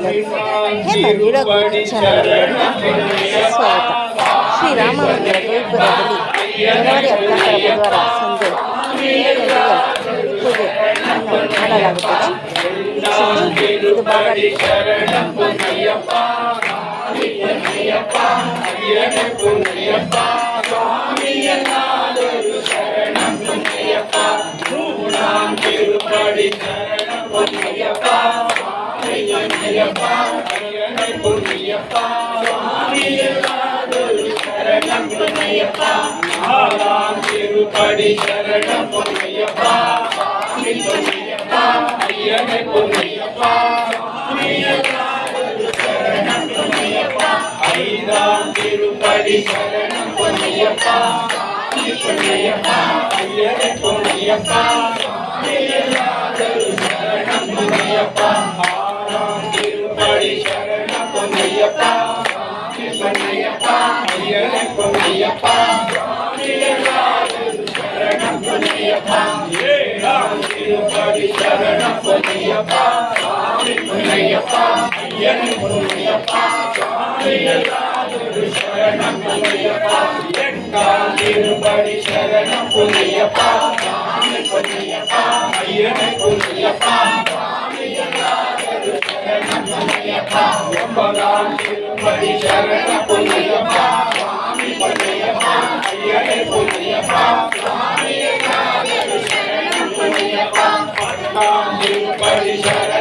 ಎಲ್ಲ ವೀರಗೋವಿಂದ ಚಾನಲ್ಗೆ ಸ್ವಾಗತ ಶ್ರೀರಾಮ ಮಂದಿರ ಗೋಪುರದಲ್ಲಿ ಜನವರಿ ಹದಿನಾಲ್ಕರ ಬುಧವಾರ ಸಂಜೆ ಗಂಟೆಗೆ ಪೂಜೆ ಮಾಡಲಾಗುತ್ತದೆ ஐயப்பா புண்ணியப்பா சரணம் புண்ணியப்பா ஆறாம் திருப்படி சரணம் புண்ணியப்பா புண்ணியப்பா ஐயனை புண்ணியப்பா சரணம் புண்ணியப்பா ஐந்தாம் திருப்படி ஐயப்பா. ஐயப்பா. ஐயப்பன் ஐயப்பா திருப்படி சரணப்பதியப்பா ஐயப்பா ஐயன் ஐயப்பா சரணப்பதியப்பா எட்டால் திருப்படி சரணப்பதியப்பா ஐயப்பா எம்பதான் திருப்பதி சரண பொன்னையப்பா சுவாமி பொன்னையப்பா ஐயனை பொன்னையப்பா சுவாமியே சரணம் பொன்னையப்பா பத்மாம் திருப்பதி சுவாமி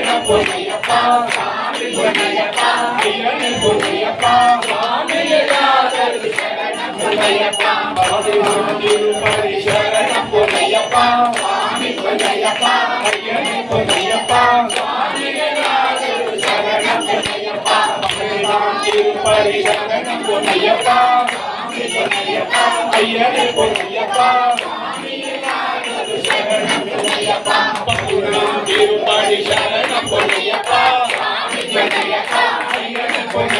అయ్యనే పొన్నయ్యప్ప పక్కున మీరు పాడి శరణం పొన్నయ్యప్ప అయ్యనే పొన్నయ్యప్ప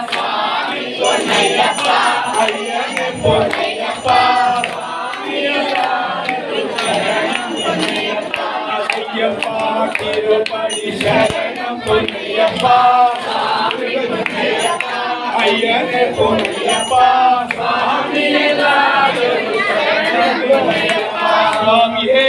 பொன்னையப்பா ஐயனே பொன்னையப்பா ஐயப்பா திருப்பதி சரணம் பொன்னையப்பா ஐயனே பொன்னையப்பா சாமியே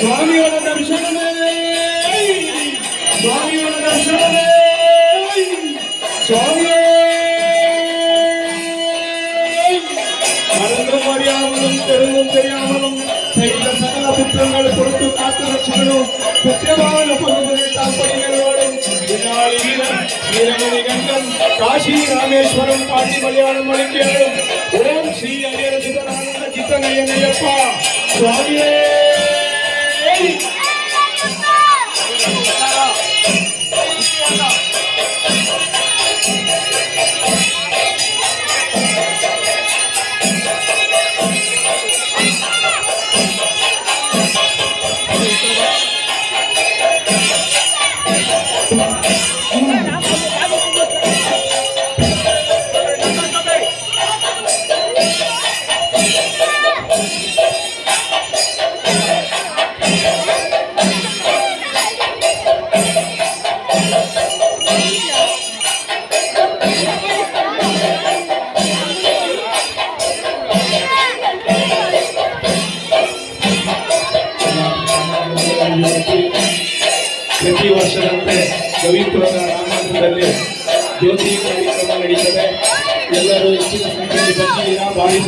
சுவாமியோட தரிசனமே. சுவாமியோட தரிசனமே. சுவாமியே மறந்தும் அறியாமலும் தெருவும் தெரியாமலும் செய்த சகல குற்றங்கள் பொறுத்து காத்து ரட்சிக்கணும் குற்றமான பொருள்களை தாப்படைகளோடும் வீரமணி கண்டன் காஷி ராமேஸ்வரம் பாட்டி மலையாளம் அளிக்கிறாரும் ஓம் சுவாமியே. Thank you.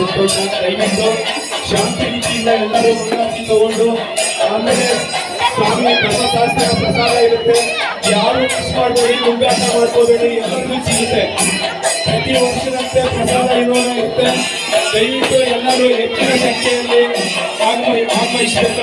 ಸಂತೋಷ ದಯವಿಟ್ಟು ಶಾಂತಿ ರೀತಿಯಿಂದ ಎಲ್ಲರೂ ಮುನ್ನಾಗಿ ತಗೊಂಡು, ಆಮೇಲೆ ಸ್ವಾಮಿಯ ಧರ್ಮಶಾಸ್ತ್ರ ಪ್ರಸಾದ ಇರುತ್ತೆ. ಯಾರು ಮಿಸ್ ಮಾಡಬೇಡಿ ದುರ್ಗಾಟ ಮಾಡ್ಕೋಬೇಡಿ ಎಲ್ಲರಿಗೂ ಸಿಗುತ್ತೆ ಪ್ರತಿ ವರ್ಷದಂತೆ ಪ್ರಸಾದ ಇರುವಾಗ ಇರುತ್ತೆ. ದಯವಿಟ್ಟು ಎಲ್ಲರೂ ಹೆಚ್ಚಿನ ಸಂಖ್ಯೆಯಲ್ಲಿ ಆಗಮಿಸಬೇಕು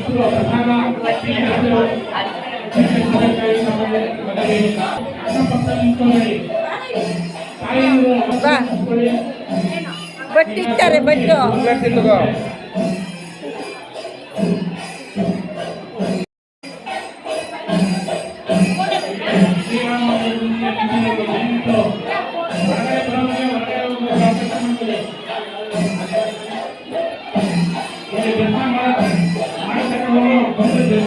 Bang, Thank you. பக்கத்து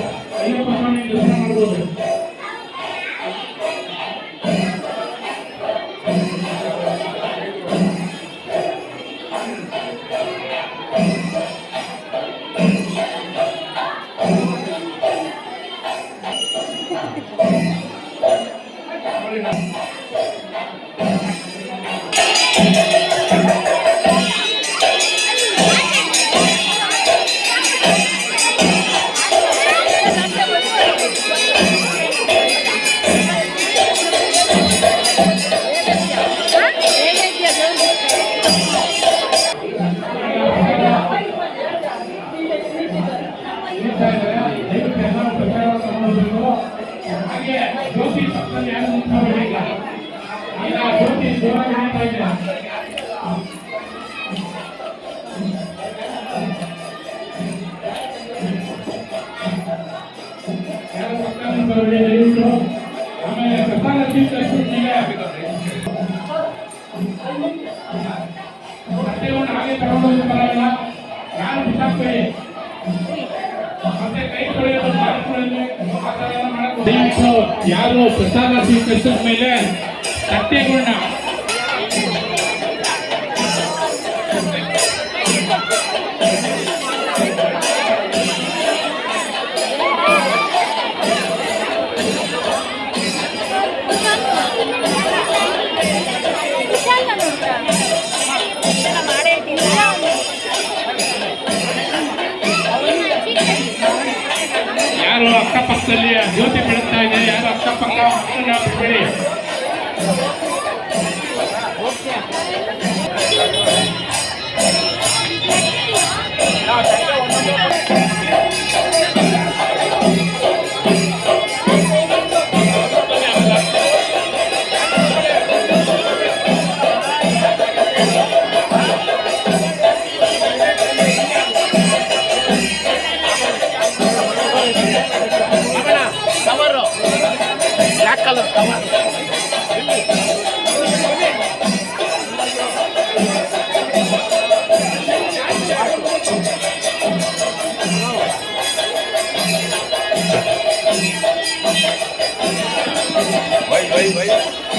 ಅಕ್ಕಪಕ್ಕದಲ್ಲಿ ಜ್ಯೋತಿ ಬೆಳಗ್ತಾ ಇದೆ. ಯಾರು ಅಕ್ಕಪಕ್ಕ ಮಕ್ಕಳನ್ನ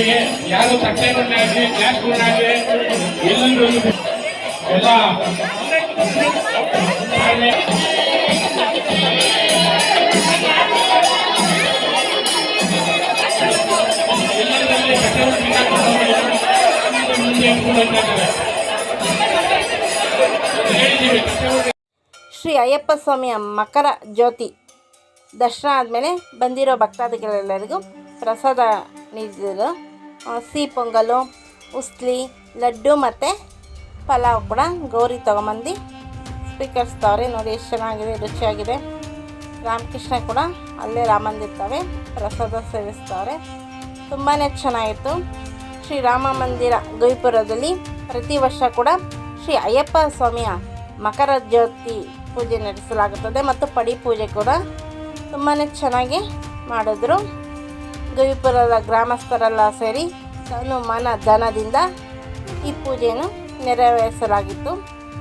ಮನೆಗೆ ಯಾರು ತಟ್ಟೆಗಳನ್ನಾಗಲಿ ಗ್ಲಾಸ್ಗಳನ್ನಾಗಲಿ ಎಲ್ಲರೂ ಎಲ್ಲ ಶ್ರೀ ಅಯ್ಯಪ್ಪ ಸ್ವಾಮಿಯ ಮಕರ ಜ್ಯೋತಿ ದರ್ಶನ ಆದಮೇಲೆ ಬಂದಿರೋ ಭಕ್ತಾದಿಗಳೆಲ್ಲರಿಗೂ ಪ್ರಸಾದ ನೀಡಿದರು. ಸಿಹಿ ಪೊಂಗಲು, ಉಸ್ಲಿ, ಲಡ್ಡು ಮತ್ತು ಪಲಾವ್ ಕೂಡ ಗೌರಿ ತೊಗೊಂಬಂದು ಸ್ವೀಕರಿಸ್ತಾವ್ರೆ ನೋಡಿ ಎಷ್ಟು ಚೆನ್ನಾಗಿದೆ, ರುಚಿಯಾಗಿದೆ. ರಾಮಕೃಷ್ಣ ಕೂಡ ಅಲ್ಲೇ ರಾಮಂದಿರ್ತವೆ ಪ್ರಸಾದ ಸೇವಿಸ್ತಾವ್ರೆ. ತುಂಬಾ ಚೆನ್ನಾಗಿತ್ತು. ಶ್ರೀ ರಾಮ ಮಂದಿರ ಗೋಯಿಪುರದಲ್ಲಿ ಪ್ರತಿ ವರ್ಷ ಕೂಡ ಶ್ರೀ ಅಯ್ಯಪ್ಪ ಸ್ವಾಮಿಯ ಮಕರ ಜ್ಯೋತಿ ಪೂಜೆ ನಡೆಸಲಾಗುತ್ತದೆ ಮತ್ತು ಪಡಿ ಪೂಜೆ ಕೂಡ ತುಂಬಾ ಚೆನ್ನಾಗಿ ಮಾಡಿದ್ರು. ಗವಿಪುರದ ಗ್ರಾಮಸ್ಥರೆಲ್ಲ ಸೇರಿ ಸನುಮಾನ ಮನ ಧನದಿಂದ ಈ ಪೂಜೆಯನ್ನು ನೆರವೇರಿಸಲಾಗಿತ್ತು.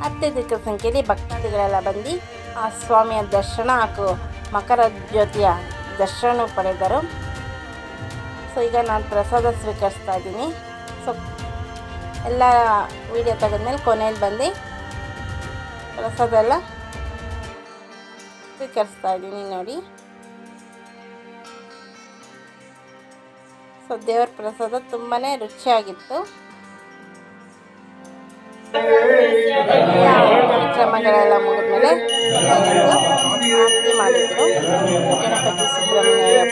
ಅತ್ಯಧಿಕ ಸಂಖ್ಯೆಯಲ್ಲಿ ಭಕ್ತಾದಿಗಳೆಲ್ಲ ಬಂದು ಆ ಸ್ವಾಮಿಯ ದರ್ಶನ ಹಾಗೂ ಮಕರ ಜ್ಯೋತಿಯ ದರ್ಶನ ಪಡೆದರು. ಸೊ, ಈಗ ನಾನು ಪ್ರಸಾದ ಸ್ವೀಕರಿಸ್ತಾ ಇದ್ದೀನಿ. ಸೊ, ಎಲ್ಲ ವೀಡಿಯೋ ತೆಗೆದ್ಮೇಲೆ ಕೊನೆಯಲ್ಲಿ ಬಂದು ಪ್ರಸಾದ ಎಲ್ಲ ಸ್ವೀಕರಿಸ್ತಾ ಇದ್ದೀನಿ ನೋಡಿ. ಸೊ ದೇವರ ಪ್ರಸಾದ ತುಂಬಾ ರುಚಿಯಾಗಿತ್ತು ಕಾರ್ಯಕ್ರಮಗಳೆಲ್ಲ ಮುಗಿದ್ಮೇಲೆ ಆರತಿ ಮಾಡಿದ್ರು ಗಣಪತಿ ಸುಬ್ರಹ್ಮಣ್ಯ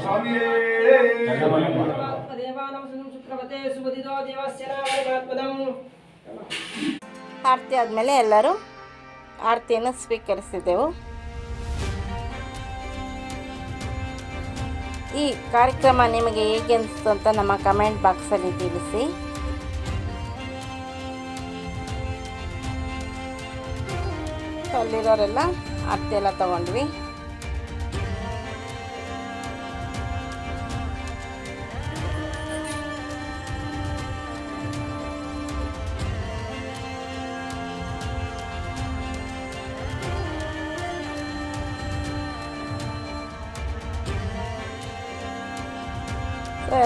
ಸ್ವಾಮಿಗೆ ದೇವಾನಂ ಶುಕ್ರವತೆ ಸುಮದಿದೋ ದೇವಸ್ಯ ನಾಮಪದಂ ಆರತಿ ಆದಮೇಲೆ ಎಲ್ಲರೂ ಆರತಿಯನ್ನು ಸ್ವೀಕರಿಸಿದ್ದೆವು ಈ ಕಾರ್ಯಕ್ರಮ ನಿಮಗೆ ಹೇಗೆ ಅನಿಸ್ತು ಅಂತ ನಮ್ಮ ಕಮೆಂಟ್ ಬಾಕ್ಸಲ್ಲಿ ತಿಳಿಸಿ. ಅಲ್ಲಿರೋರೆಲ್ಲ ಆರತಿ ಎಲ್ಲ ತಗೊಂಡ್ವಿ.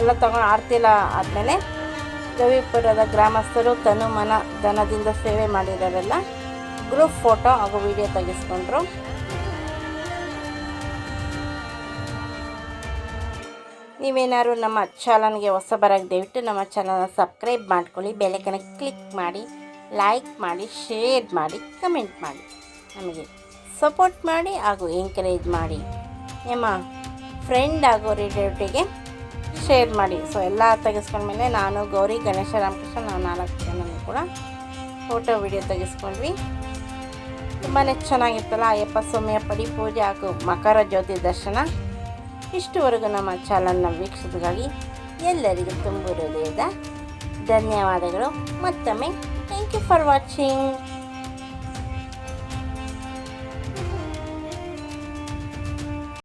ಎಲ್ಲ ತಗೊಂಡು ಆರತಿ ಎಲ್ಲ ಆದಮೇಲೆ ಗವಿಪುರದ ಗ್ರಾಮಸ್ಥರು ತನು ಮನ ಧನದಿಂದ ಸೇವೆ ಮಾಡಿರೋರೆಲ್ಲ ಗ್ರೂಪ್ ಫೋಟೋ ಹಾಗೂ ವಿಡಿಯೋ ತೆಗೆಸ್ಕೊಂಡ್ರು. ನೀವೇನಾದ್ರು ನಮ್ಮ ಚಾನಲ್ಗೆ ಹೊಸಬರಾಗಿ ದಯವಿಟ್ಟು ನಮ್ಮ ಚಾನಲ್ನ ಸಬ್ಸ್ಕ್ರೈಬ್ ಮಾಡ್ಕೊಳ್ಳಿ ಬೆಲೆಕನ ಕ್ಲಿಕ್ ಮಾಡಿ, ಲೈಕ್ ಮಾಡಿ, ಶೇರ್ ಮಾಡಿ, ಕಮೆಂಟ್ ಮಾಡಿ. ನಮಗೆ ಸಪೋರ್ಟ್ ಮಾಡಿ ಹಾಗೂ ಎಂಕರೇಜ್ ಮಾಡಿ. ನಿಮ್ಮ ಫ್ರೆಂಡ್ ಹಾಗೂ ರಿಲೇಟಿವ್ಗೆ ಶೇರ್ ಮಾಡಿ. ಸೊ ಎಲ್ಲ ತೆಗೆಸ್ಕೊಂಡ್ಮೇಲೆ ನಾನು ಗೌರಿ, ಗಣೇಶ, ರಾಮಕೃಷ್ಣ ನಾವು ನಾಲ್ಕು ಜನನೂ ಕೂಡ ಫೋಟೋ ವಿಡಿಯೋ ತೆಗೆಸ್ಕೊಂಡ್ವಿ. ತುಂಬಾ ಚೆನ್ನಾಗಿತ್ತಲ್ಲ ಅಯ್ಯಪ್ಪ ಸ್ವಾಮಿಯ ಪಡಿ ಪೂಜೆ ಹಾಗೂ ಮಕರ ಜ್ಯೋತಿ ದರ್ಶನ. ಇಷ್ಟುವರೆಗೂ ನಮ್ಮ ಚಾನಲ್ನ ವೀಕ್ಷಿಸಿಗಾಗಿ ಎಲ್ಲರಿಗೂ ತುಂಬ ಹೃದಯದ ಧನ್ಯವಾದಗಳು. ಮತ್ತೊಮ್ಮೆ ಥ್ಯಾಂಕ್ ಯು ಫಾರ್ ವಾಚಿಂಗ್